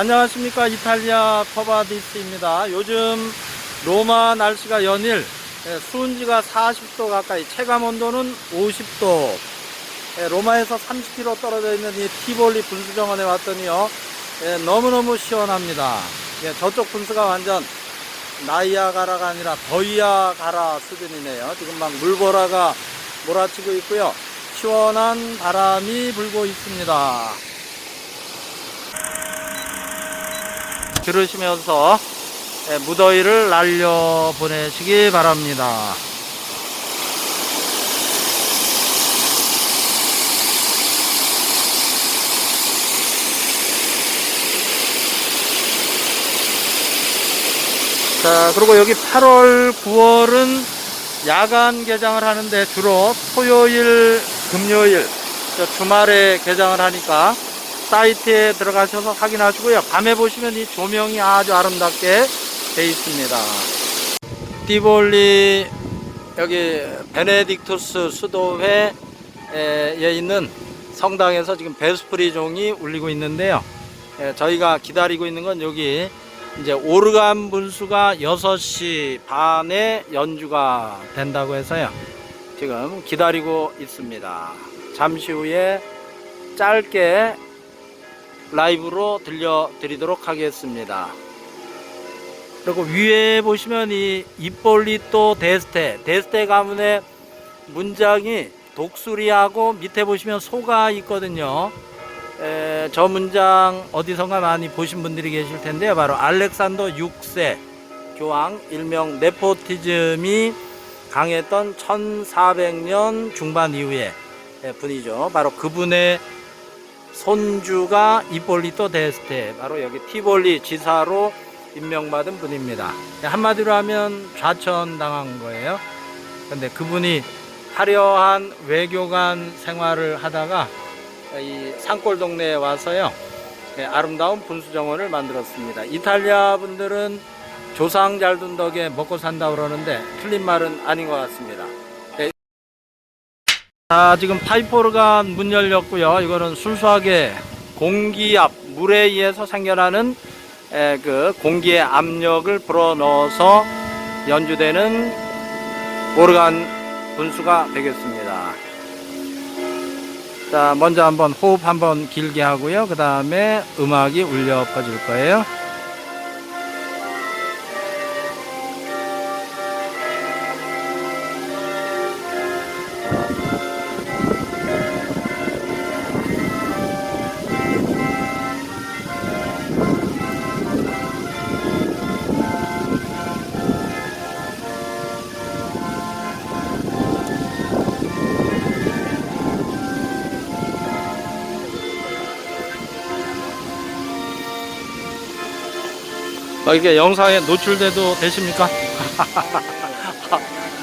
안녕하십니까 이탈리아 커바디스입니다. 요즘 로마 날씨가 연일 예, 수온지가 40도 가까이 체감 온도는 50도 예, 로마에서 30km 떨어져 있는 이 티볼리 분수정원에 왔더니요 예, 너무너무 시원합니다. 예, 저쪽 분수가 완전 나이아가라가 아니라 더이아가라 수준이네요. 지금 막 물보라가 몰아치고 있고요. 시원한 바람이 불고 있습니다. 들으시면서 예, 무더위를 날려 보내시기 바랍니다. 자, 그리고 여기 8월, 9월은 야간 개장을 하는데 주로 토요일, 금요일, 저 주말에 개장을 하니까 사이트에 들어가셔서 확인하시고요. 밤에 보시면 이 조명이 아주 아름답게 돼 있습니다. 띠볼리 여기 베네딕투스 수도회에 있는 성당에서 지금 베스프리 종이 울리고 있는데요. 예, 저희가 기다리고 있는 건 여기 이제 오르간 분수가 6시 반에 연주가 된다고 해서요. 지금 기다리고 있습니다. 잠시 후에 짧게 라이브로 들려드리도록 하겠습니다. 그리고 위에 보시면 이 이폴리토 데스테, 데스테 가문의 문장이 독수리하고 밑에 보시면 소가 있거든요. 에, 저 문장 어디선가 많이 보신 분들이 계실 텐데요. 바로 알렉산더 6세 교황 일명 네포티즘이 강했던 1400년 중반 이후의 분이죠. 바로 그분의 손주가 이폴리토 데스테 바로 여기 티볼리 지사로 임명받은 분입니다. 한마디로 하면 좌천당한 거예요. 근데 그분이 화려한 외교관 생활을 하다가 이 산골 동네에 와서요. 예, 아름다운 분수정원을 만들었습니다. 이탈리아 분들은 조상 잘 둔 덕에 먹고 산다 그러는데 틀린 말은 아닌 것 같습니다. 예. 자, 지금 파이포르가 문 열렸고요. 이거는 순수하게 공기 압, 물에 의해서 생겨나는 에, 그 공기의 압력을 불어넣어서 연주되는 오르간 분수가 되겠습니다. 자, 먼저 한번 호흡 한번 길게 하고요. 그 다음에 음악이 울려 퍼질 거예요. 이게 영상에 노출돼도 되십니까?